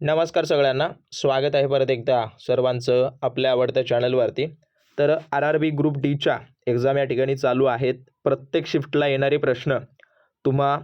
नमस्कार सगळ्यांना. स्वागत आहे परत एकदा सर्वांचं आपल्या आवडत्या चॅनलवरती. तर आर आर बी ग्रुप डीच्या एक्झाम या ठिकाणी चालू आहेत. प्रत्येक शिफ्टला येणारे प्रश्न तुम्हा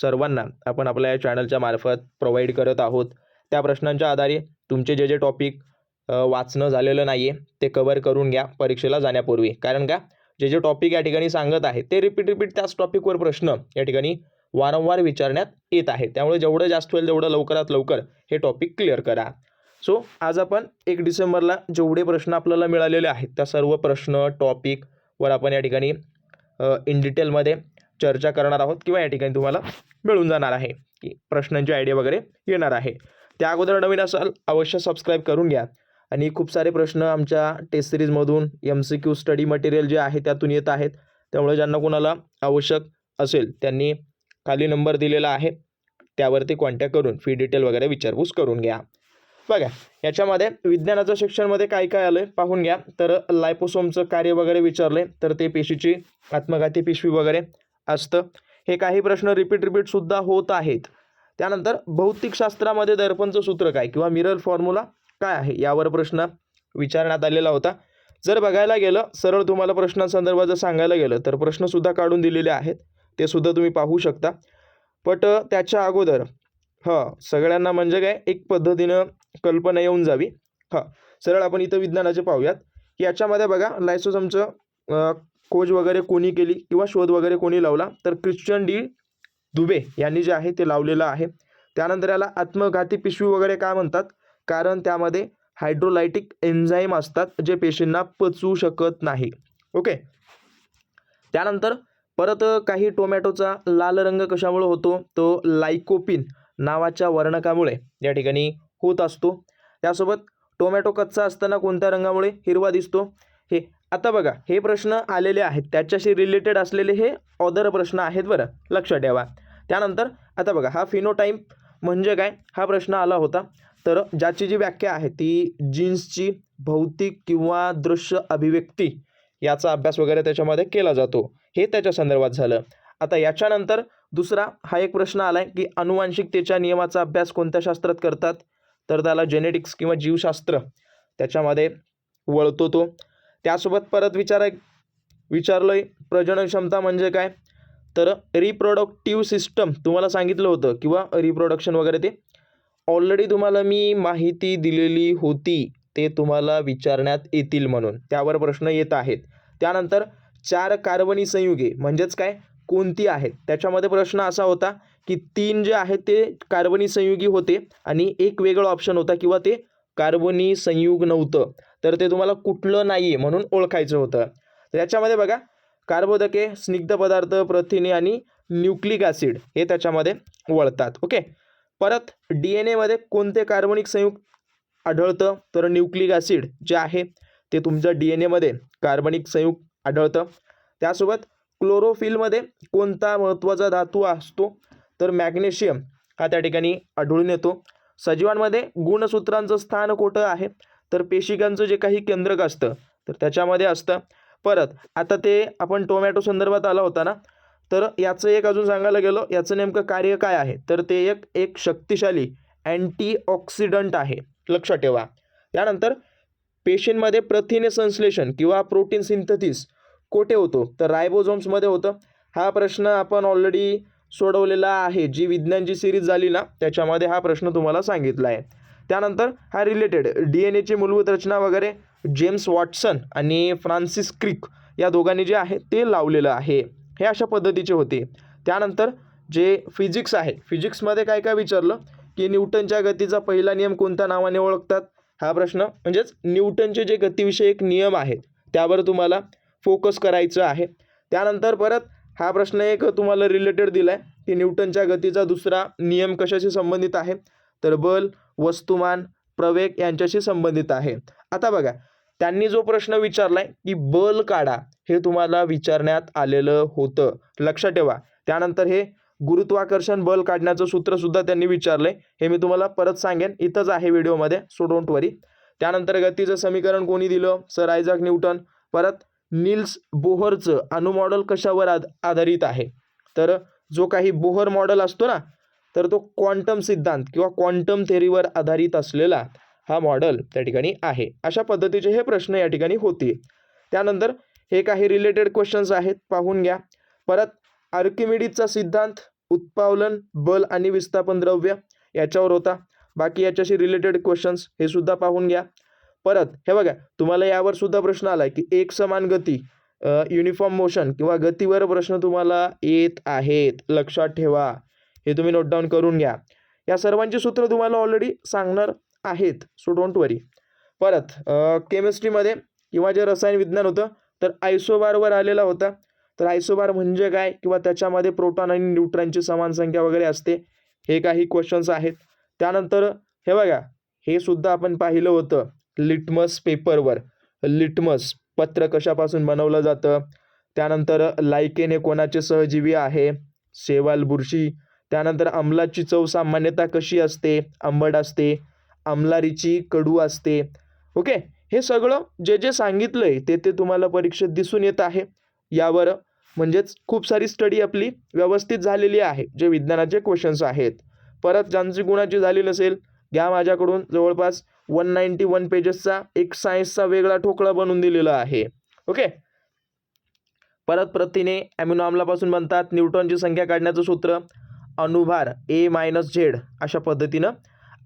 सर्वांना आपण आपल्या या चॅनलच्या मार्फत प्रोव्हाइड करत आहोत. त्या प्रश्नांच्या आधारे तुमचे जे जे टॉपिक वाचणं झालेलं नाही आहे ते कवर करून घ्या परीक्षेला जाण्यापूर्वी. कारण का? जे जे टॉपिक या ठिकाणी सांगत आहे ते रिपीट रिपीट त्याच टॉपिकवर प्रश्न या ठिकाणी वारंवार विचारण्यात येत आहे. त्यामुळे जेवढं जास्त होईल तेवढं लवकरात लवकर हे टॉपिक क्लिअर करा. सो आज आपण एक डिसेंबरला जेवढे प्रश्न आपल्याला मिळालेले आहेत त्या सर्व प्रश्न टॉपिकवर आपण या ठिकाणी इन डिटेलमध्ये चर्चा करणार आहोत किंवा या ठिकाणी तुम्हाला मिळून जाणार आहे. की प्रश्नांची आयडिया वगैरे येणार आहे. त्या अगोदर नवीन असाल अवश्य सबस्क्राईब करून घ्या. आणि खूप सारे प्रश्न आमच्या test सिरीजमधून M C Q study material जे आहे त्यातून येत आहेत. त्यामुळे ज्यांना कोणाला आवश्यक असेल त्यांनी खाली नंबर दिलेला आहे. त्यावरती कॉन्टॅक्ट करून फी डिटेल वगैरे विचारपूस करून घ्या. बघा याच्यामध्ये विज्ञानाचं शिक्षणमध्ये काय काय आलं आहे पाहून घ्या. तर लायपोसोमचं कार्य वगैरे विचारले तर ते पेशीची आत्मघाती पिशवी वगैरे असतं. हे काही प्रश्न रिपीट रिपीटसुद्धा होत आहेत. त्यानंतर भौतिकशास्त्रामध्ये दर्पणचं सूत्र काय किंवा मिरर फॉर्म्युला काय आहे? यावर प्रश्न विचारण्यात आलेला होता. जर बघायला गेलं सरळ तुम्हाला प्रश्नांसंदर्भात जर सांगायला गेलं तर प्रश्नसुद्धा काढून दिलेले आहेत. ते सुद्धा तुम्ही पाहू शकता. बट त्याच्या अगोदर हां सगळ्यांना म्हणजे काय एक पद्धतीनं कल्पना येऊन जावी. हां सरळ आपण इथं विज्ञानाचे पाहूयात. की याच्यामध्ये बघा लायसोसमचं खोज वगैरे कोणी केली किंवा शोध वगैरे कोणी लावला तर ख्रिश्चन डी दुबे यांनी जे आहे ते लावलेलं आहे. त्यानंतर याला आत्मघाती पिशवी वगैरे काय म्हणतात? कारण त्यामध्ये हायड्रोलायटिक एन्झाईम असतात जे पेशींना पचवू शकत नाही. ओके? त्यानंतर परत काही टोमॅटोचा लाल रंग कशामुळे होतो? तो लायकोपिन नावाच्या वर्णकामुळे या ठिकाणी होत असतो. त्यासोबत टोमॅटो कच्चा असताना कोणत्या रंगामुळे हिरवा दिसतो? हे आता बघा हे प्रश्न आलेले आहेत. त्याच्याशी रिलेटेड असलेले हे ऑदर प्रश्न आहेत बरं. लक्षात ठेवा. त्यानंतर आता बघा हा फिनोटाईप म्हणजे काय? हा प्रश्न आला होता. तर ज्याची जी व्याख्या आहे ती जीन्सची भौतिक किंवा दृश्य अभिव्यक्ती याचा अभ्यास वगैरे त्याच्यामध्ये केला जातो. हे त्याच्या संदर्भात झालं. आता याच्यानंतर दुसरा हा एक प्रश्न आला आहे की अनुवांशिकतेच्या नियमाचा अभ्यास कोणत्या शास्त्रात करतात? तर त्याला जेनेटिक्स किंवा जीवशास्त्र त्याच्यामध्ये वळतो तो. त्यासोबत परत विचार विचारलं आहे प्रजनन क्षमता म्हणजे काय? तर रिप्रोडक्टिव्ह सिस्टम तुम्हाला सांगितलं होतं किंवा रिप्रोडक्शन वगैरे ते. ऑलरेडी तुम्हाला मी माहिती दिलेली होती. ते तुम्हाला विचारण्यात येतील म्हणून. त्यावर प्रश्न येत आहेत. त्यानंतर चार कार्बनी संयुगे म्हणजेच काय? कोणती आहेत? त्याच्यामध्ये प्रश्न असा होता की तीन जे आहेत ते कार्बनी संयुगी होते आणि एक वेगळं ऑप्शन होता किंवा ते कार्बनी संयुग नव्हतं. तर ते तुम्हाला कुठलं नाही आहे म्हणून ओळखायचं होतं. तर याच्यामध्ये बघा कार्बोदके स्निग्ध पदार्थ प्रथिने आणि न्यूक्लिक ॲसिड हे त्याच्यामध्ये वळतात. ओके? परत डी एन एमध्ये कोणते कार्बनिक संयुग आढळतं. तर न्यूक्लिक ॲसिड जे आहे ते तुमच्या डी एन एमध्ये कार्बनिक संयुग आढळतं. त्यासोबत क्लोरोफिलमध्ये कोणता महत्त्वाचा धातू असतो? तर मॅग्नेशियम हा त्या ठिकाणी आढळून येतो. सजीवांमध्ये गुणसूत्रांचं स्थान कुठं आहे? तर पेशिकांचं जे काही केंद्रक असतं तर त्याच्यामध्ये असतं. परत आता ते आपण टोमॅटो संदर्भात आला होता ना? तर याचं एक अजून सांगायला गेलो याचं नेमकं कार्य काय आहे? तर ते एक एक शक्तिशाली अँटीऑक्सिडंट आहे. लक्षात ठेवा. त्यानंतर पेशींमध्ये प्रथिने संश्लेषण किंवा प्रोटीन सिंथेसिस कोठे होतो? तर रायबोझोम्समध्ये होतं. हा प्रश्न आपण ऑलरेडी सोडवलेला आहे. जी विज्ञानची सिरीज झाली ना त्याच्यामध्ये हा प्रश्न तुम्हाला सांगितला आहे. त्यानंतर हा रिलेटेड डी एन एची मूलभूत रचना वगैरे जेम्स वॉटसन आणि फ्रान्सिस क्रिक या दोघांनी जे आहे ते लावलेलं आहे. हे अशा पद्धतीचे होते. त्यानंतर जे फिजिक्स आहे फिजिक्समध्ये काय काय विचारलं? की न्यूटनच्या गतीचा पहिला नियम कोणत्या नावाने ओळखतात? हा प्रश्न. म्हणजेच न्यूटनचे जे गतिविषयक नियम आहेत त्यावर तुम्हाला फोकस करायचं आहे. त्यानंतर परत हा प्रश्न एक तुम्हाला रिलेटेड दिला आहे की न्यूटनच्या गतीचा दुसरा नियम कशाशी संबंधित आहे? तर बल वस्तुमान प्रवेग यांच्याशी संबंधित आहे. आता बघा त्यांनी जो प्रश्न विचारला आहे की बल काढा हे तुम्हाला विचारण्यात आलेलं होतं. लक्षात ठेवा. त्यानंतर हे गुरुत्वाकर्षण बल काढण्याचं सूत्रसुद्धा त्यांनी विचारलं आहे हे मी तुम्हाला परत सांगेन. इथंच आहे व्हिडिओमध्ये सो डोंट वरी त्यानंतर गतीचं समीकरण कोणी दिलं? Sir Isaac Newton. परत निल्स बोहरचं अणुमॉडेल कशावर आध आधारित आहे? तर जो काही बोहर मॉडेल असतो ना तर तो क्वांटम सिद्धांत किंवा क्वांटम थेरीवर आधारित असलेला हा मॉडेल त्या ठिकाणी आहे. अशा पद्धतीचे हे प्रश्न या ठिकाणी होते त्यानंतर हे काही रिलेटेड क्वेश्चन्स आहेत पाहून घ्या. परत आर्किमिडीजचा सिद्धांत उत्पावलन बल आणि विस्थापन द्रव्य याच्यावर होता. बाकी याच्याशी रिलेटेड क्वेश्चन्स हे सुद्धा पाहून घ्या. परत हे बघा तुम्हाला यावर सुद्धा प्रश्न आला की एक समान गती युनिफॉर्म मोशन किंवा गतीवर प्रश्न तुम्हाला येत आहेत लक्षात ठेवा. हे तुम्ही नोट डाऊन करून घ्या. या सर्वांची सूत्र तुम्हाला ऑलरेडी सांगणार आहेत सो डोंट वरी परत केमिस्ट्रीमध्ये किंवा जे रसायन विज्ञान होतं तर आयसोबारवर आलेला होता. तर आयसोबार म्हणजे काय? किंवा त्याच्यामध्ये प्रोटॉन आणि न्यूट्रॉनची समान संख्या वगैरे असते. हे काही क्वेश्चन्स आहेत. त्यानंतर हे बघा हे सुद्धा आपण पाहिलं होतं. लिटमस पेपरवर. लिटमस पत्र कशापासून बनवलं जातं? त्यानंतर लायकेन हे कोणाचे सहजीवी आहे? सेवाल बुरशी. त्यानंतर अंमलाची चव सामान्यतः कशी असते? आंबट असते. अमलारीची कडू असते. ओके? हे सगळं जे जे सांगितलं आहे ते ते तुम्हाला परीक्षेत दिसून येत आहे. यावर म्हणजेच खूप सारी स्टडी आपली व्यवस्थित झालेली आहे जे विज्ञानाचे क्वेश्चन्स आहेत. परत ज्यांची गुणाची झाली नसेल घ्या माझ्याकडून जवळपास वन नाईन्टी वन पेजेसचा एक सायन्सचा वेगळा ठोकळा बनवून दिलेला आहे. ओके परत प्रथिने ॲमिनो आम्लापासून बनतात. न्यूटॉनची संख्या काढण्याचं सूत्र अनुभार ए मायनस झेड अशा पद्धतीनं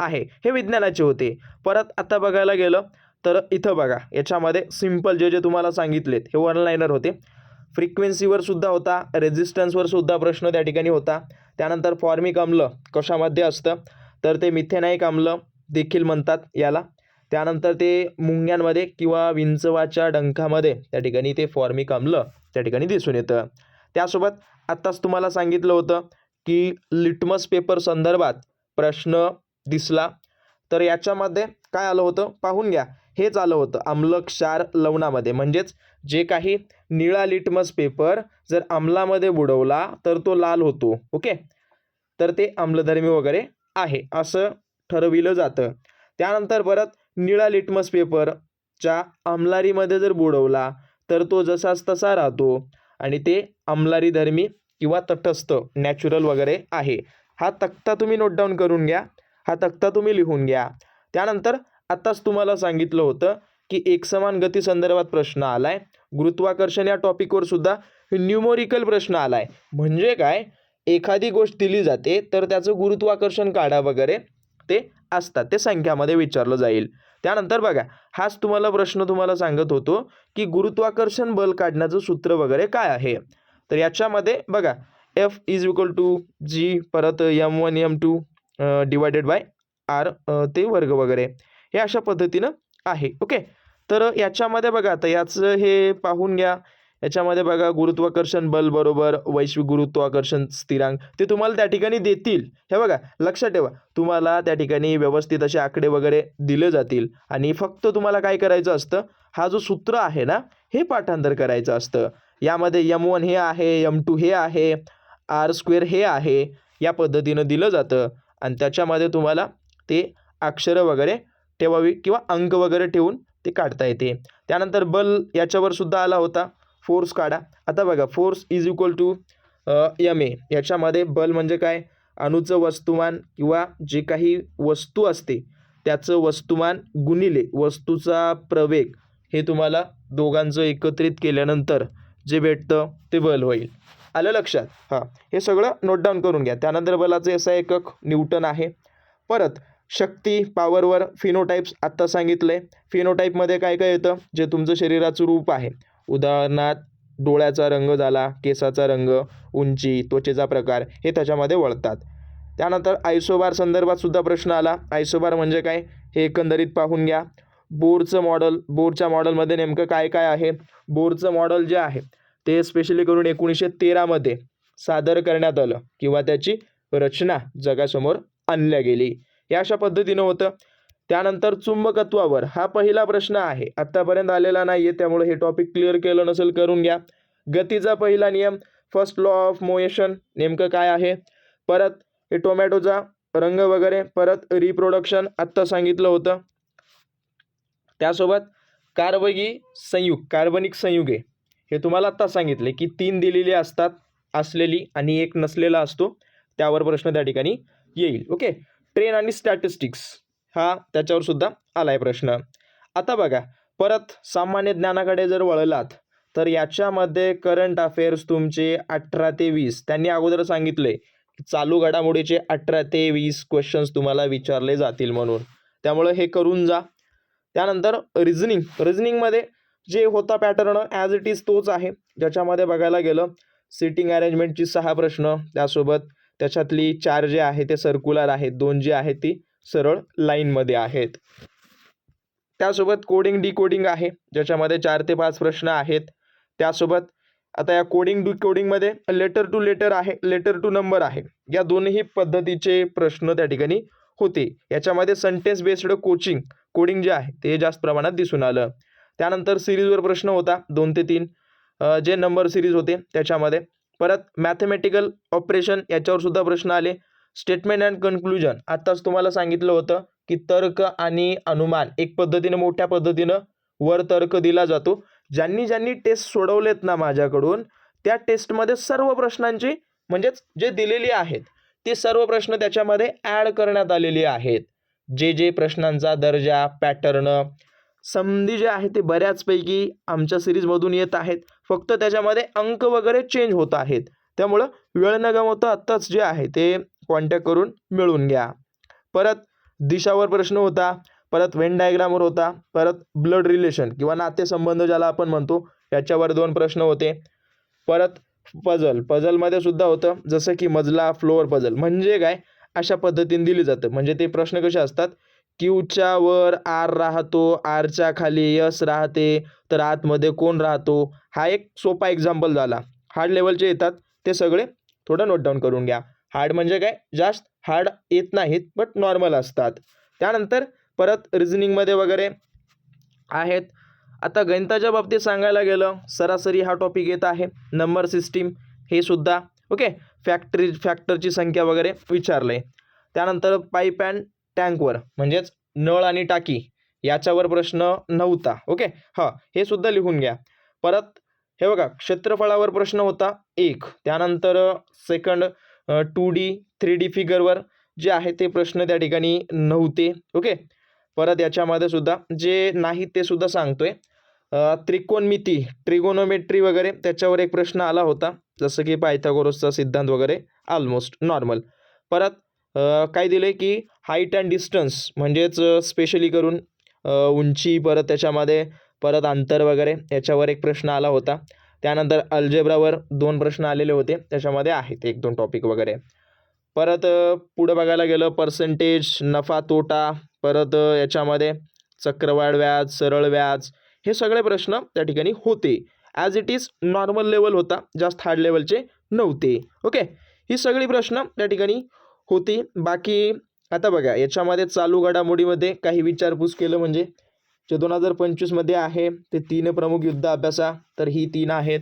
आहे. हे विज्ञानाचे होते. परत आता बघायला गेलं तर इथं बघा याच्यामध्ये सिंपल जे जे तुम्हाला सांगितलेत हे वन लाईनर होते. फ्रिक्वेन्सीवर सुद्धा होता. रेझिस्टन्सवर सुद्धा प्रश्न त्या ठिकाणी होता. त्यानंतर फॉर्मिक आम्ल कशामध्ये असतं? तर ते मिथेनाईक आम्ल देखील म्हणतात याला. त्यानंतर ते मुंग्यांमध्ये किंवा विंचवाच्या डंखामध्ये त्या ठिकाणी ते फॉर्मिक आम्ल त्या ठिकाणी दिसून येतं. त्यासोबत आत्ताच तुम्हाला सांगितलं होतं की लिटमस पेपर संदर्भात प्रश्न दिसला. तर याच्यामध्ये काय आलं होतं? पाहून घ्या. हेच आलं होतं. आम्ल क्षार लवणामध्ये. म्हणजेच जे काही निळा लिटमस पेपर जर अमलामध्ये बुडवला तर तो लाल होतो ओके? तर ते आम्लधर्मी वगैरे आहे असं ठरविलं जातं. त्यानंतर परत निळा लिटमस पेपरच्या अमलारीमध्ये जर बुडवला तर तो जसाच तसा राहतो आणि ते अमलारी धर्मी किंवा तटस्थ नॅचरल वगैरे आहे. हा तक्ता तुम्ही नोट डाऊन करून घ्या हा तक्ता तुम्ही लिहून घ्या. त्यानंतर आत्ताच तुम्हाला सांगितलं होतं की एकसमान गती संदर्भात प्रश्न आलाय. गुरुत्वाकर्षण या टॉपिकवर सुद्धा न्यूमोरिकल प्रश्न आलाय. म्हणजे काय? एखादी गोष्ट दिली जाते तर त्याचं गुरुत्वाकर्षण काढा वगैरे ते असतात. ते संख्यामध्ये विचारलं जाईल. त्यानंतर बघा हाच तुम्हाला प्रश्न तुम्हाला सांगत होतो की गुरुत्वाकर्षण बल काढण्याचं सूत्र वगैरे काय आहे? तर याच्यामध्ये बघा F is equal to G परत M one M two divided by R ते वर्ग वगैरे. हे अशा पद्धतीनं आहे. ओके? तर याच्यामध्ये बघा आता याचं हे पाहून घ्या. याच्यामध्ये बघा गुरुत्वाकर्षण बल बरोबर वैश्विक गुरुत्वाकर्षण स्थिरांक ते तुम्हाला त्या ठिकाणी देतील. हे बघा लक्षात ठेवा. तुम्हाला त्या ठिकाणी व्यवस्थित असे आकडे वगैरे दिले जातील आणि फक्त तुम्हाला काय करायचं असतं? हा जो सूत्र आहे ना हे पाठांतर करायचं असतं. यामध्ये यम वन हे आहे यम टू हे आहे आर स्क्वेअर हे आहे या पद्धतीनं दिलं जातं. आणि त्याच्यामध्ये तुम्हाला ते अक्षरं वगैरे ठेवावी किंवा अंक वगैरे ठेवून ते काढता येते. त्यानंतर बल याच्यावर सुद्धा आला होता. फोर्स काढा. आता बघा force is equal to M A याच्यामध्ये बल म्हणजे काय? अणूचं वस्तुमान किंवा जे काही वस्तू असते त्याचं वस्तुमान गुणिले वस्तूचा प्रवेग हे तुम्हाला दोघांचं एकत्रित केल्यानंतर जे भेटतं ते बल होईल. आलं लक्षात? हां. हे सगळं नोट डाऊन करून घ्या. त्यानंतर बलाचं एस आय एकक न्यूटन आहे. परत शक्ती पॉवरवर फिनोटाईप्स आत्ता सांगितलं. आहे फिनोटाईपमध्ये काय काय येतं? जे तुमचं शरीराचं रूप आहे. उदाहरणार्थ डोळ्याचा रंग झाला केसाचा रंग उंची त्वचेचा प्रकार हे त्याच्यामध्ये वळतात. त्यानंतर आयसोबार संदर्भात सुद्धा प्रश्न आला. आयसोबार म्हणजे काय? हे एकंदरीत पाहून घ्या. बोरचं मॉडल बोरच्या मॉडेलमध्ये नेमकं काय काय आहे? बोरचं मॉडल जे आहे ते स्पेशली करून एकोणीसशे तेरामध्ये सादर करण्यात आलं किंवा त्याची रचना जगासमोर आणल्या गेली. या अशा पद्धतीनं होतं. त्यानंतर चुंबकत्वावर हा पहिला प्रश्न आहे. आत्तापर्यंत आलेला नाही आहे त्यामुळे हे टॉपिक क्लिअर केलं नसेल करून घ्या. गतीचा पहिला नियम फर्स्ट लॉ ऑफ मोएशन नेमकं काय आहे? परत हे टोमॅटोचा रंग वगैरे परत रिप्रोडक्शन आत्ता सांगितलं होतं. त्यासोबत कार्बगी संयुग कार्बनिक संयुगे हे तुम्हाला आत्ता सांगितले की तीन दिलेली असतात असलेली आणि एक नसलेला असतो. त्यावर प्रश्न त्या ठिकाणी येईल. ओके? ट्रेन आणि स्टॅटिस्टिक्स हा त्याच्यावर सुद्धा आला आहे प्रश्न. आता बघा परत सामान्य ज्ञानाकडे जर वळलात तर याच्यामध्ये करंट अफेअर्स तुमचे अठरा ते वीस. त्यांनी अगोदर सांगितले चालू घडामोडीचे अठरा ते वीस क्वेश्चन्स तुम्हाला विचारले जातील म्हणून. त्यामुळं हे करून जा. त्यानंतर रिझनिंग रिझनिंगमध्ये जे होता पॅटर्न ॲज इट इज तोच आहे. ज्याच्यामध्ये बघायला गेलं सिटिंग अरेंजमेंटची सहा प्रश्न त्यासोबत त्याच्यातली चार जे आहे ते सर्क्युलर आहेत. दोन जी आहेत ती सरळ लाईनमध्ये आहेत. त्यासोबत कोडिंग डिकोडिंग आहे. ज्याच्यामध्ये चार ते पाच प्रश्न आहेत. त्यासोबत आता या कोडिंग डिकोडिंगमध्ये लेटर टू लेटर आहे. लेटर टू नंबर आहे. या दोन्ही पद्धतीचे प्रश्न त्या ठिकाणी होते. याच्यामध्ये सेंटेन्स बेस्ड कोचिंग कोडिंग जे आहे ते जास्त प्रमाणात दिसून आलं. त्यानंतर सिरीजवर प्रश्न होता. दोन ते तीन जे नंबर सिरीज होते त्याच्यामध्ये परत मॅथमॅटिकल ऑपरेशन याच्यावर सुद्धा प्रश्न आले. स्टेटमेंट अँड कन्क्लुजन आत्ताच तुम्हाला सांगितलं होतं की तर्क आणि अनुमान एक पद्धतीनं मोठ्या पद्धतीनं वर तर्क दिला जातो. ज्यांनी ज्यांनी टेस्ट सोडवलेत ना माझ्याकडून त्या टेस्टमध्ये सर्व प्रश्नांची म्हणजेच जे दिलेली आहेत ते सर्व प्रश्न त्याच्यामध्ये ॲड करण्यात आलेले आहेत. जे जे प्रश्नांचा दर्जा पॅटर्न संधी जे आहे ते बऱ्याचपैकी आमच्या सिरीजमधून येत आहेत. फक्त त्याच्यामध्ये अंक वगैरे चेंज होत आहेत. त्यामुळं वेळ न गमवता आत्ताच जे आहे ते कॉन्टॅक्ट करून मिळवून घ्या. परत दिशावर प्रश्न होता परत वेन डायग्रामवर होता परत ब्लड रिलेशन किंवा नातेसंबंध ज्याला आपण म्हणतो याच्यावर दोन प्रश्न होते. परत पझल पझलमध्ये सुद्धा होतं जसं की मजला फ्लोअर पझल म्हणजे काय? अशा पद्धतीने दिली जातं. म्हणजे ते प्रश्न कसे असतात? क्यूच्या वर आर राहतो आरच्या खाली यस राहते तर आतमध्ये कोण राहतो? हा एक सोपा एक्झाम्पल झाला. हार्ड लेवलचे येतात ते सगळे थोडं नोट डाऊन करून घ्या. हार्ड म्हणजे काय? जास्त हार्ड येत नाहीत बट नॉर्मल असतात. त्यानंतर परत रिझनिंगमध्ये वगैरे आहेत. आता गणिताच्या बाबतीत सांगायला गेलं सरासरी हा टॉपिक येत आहे. नंबर सिस्टीम हे सुद्धा ओके फॅक्टरी फॅक्टरची संख्या वगैरे विचारलं आहे त्यानंतर पाईप अँड टँकवर म्हणजेच नळ आणि टाकी याच्यावर प्रश्न नव्हता. ओके? हां हे सुद्धा लिहून घ्या. परत हे बघा क्षेत्रफळावर प्रश्न होता एक. त्यानंतर second two D three D फिगरवर जे आहे ते प्रश्न त्या ठिकाणी नव्हते. ओके? परत याच्यामध्ये सुद्धा जे नाही ते सुद्धा सांगतोय. त्रिकोणमिती ट्रिगोनोमेट्री वगैरे त्याच्यावर एक प्रश्न आला होता. जसं की पायथागोरसचा सिद्धांत वगैरे ऑलमोस्ट नॉर्मल परत काय दिलं आहे की हाईट अँड डिस्टन्स म्हणजेच स्पेशली करून उंची परत त्याच्यामध्ये परत अंतर वगैरे याच्यावर एक प्रश्न आला होता. त्यानंतर अल्जेब्रावर दोन प्रश्न आलेले होते. त्याच्यामध्ये आहेत एक दोन टॉपिक वगैरे. परत पुढं बघायला गेलं पर्सेंटेज नफा तोटा परत याच्यामध्ये चक्रवाढ व्याज सरळ व्याज हे सगळे प्रश्न त्या ठिकाणी होते. As it is normal level होता जास्त हार्ड लेवलचे नव्हते. ओके ही सगळी प्रश्न त्या ठिकाणी होती. बाकी आता बघा याच्यामध्ये चालू घडामोडीमध्ये काही विचारपूस केलं म्हणजे? जे दोन हजार पंचवीसमध्ये आहे ते तीन प्रमुख युद्ध अभ्यासा तर ही तीन आहेत.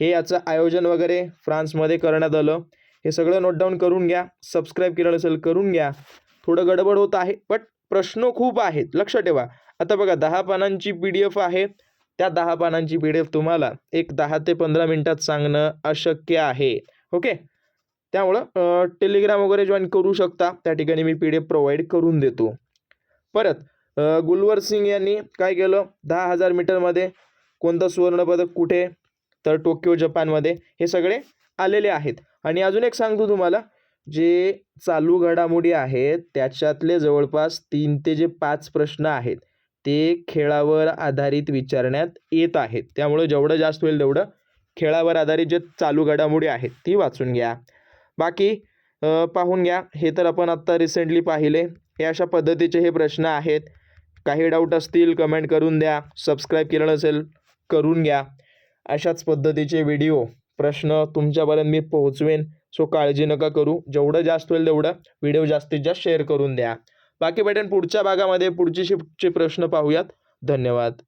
हे याचं आयोजन वगैरे फ्रान्समध्ये करण्यात आलं. हे सगळं नोट डाऊन करून घ्या सबस्क्राईब केलं असेल करून घ्या. थोडं गडबड होत आहे बट प्रश्न खूप आहेत लक्ष ठेवा. आता बघा दहा पानांची पी डी एफ आहे. त्या दहा पानांची पी डी एफ तुम्हाला एक दहा ते पंधरा मिनटात सांगणं अशक्य आहे. ओके? त्यामुळं टेलिग्राम वगैरे जॉईन करू शकता. त्या ठिकाणी मी पी डी एफ प्रोव्हाइड करून देतो. परत गुलवर सिंग यांनी काय केलं? दहा हजार मीटरमध्ये कोणतं सुवर्णपदक कुठे? तर टोकियो जपानमध्ये हे सगळे आलेले आहेत. आणि अजून एक सांगतो तुम्हाला जे चालू घडामोडी आहेत त्याच्यातले जवळपास तीन ते जे पाच प्रश्न आहेत ते खेळावर आधारित विचारण्यात येत आहेत. त्यामुळे जेवढं जास्त होईल तेवढं खेळावर आधारित जे चालू घडामोडी आहेत ती वाचून घ्या. बाकी पाहून घ्या. हे तर आपण आत्ता रिसेंटली पाहिले. हे अशा पद्धतीचे हे प्रश्न आहेत. काही डाऊट असतील कमेंट करून द्या. सबस्क्राईब केलं नसेल करून घ्या. अशाच पद्धतीचे व्हिडिओ प्रश्न तुमच्यापर्यंत मी पोहोचवेन. सो काळजी नका करू. जेवढं जास्त होईल तेवढं व्हिडिओ जास्तीत जास्त शेअर करून द्या. बाकी भेटेन पुढच्या भागामध्ये पुढची शिफ्टचे प्रश्न पाहूयात. धन्यवाद.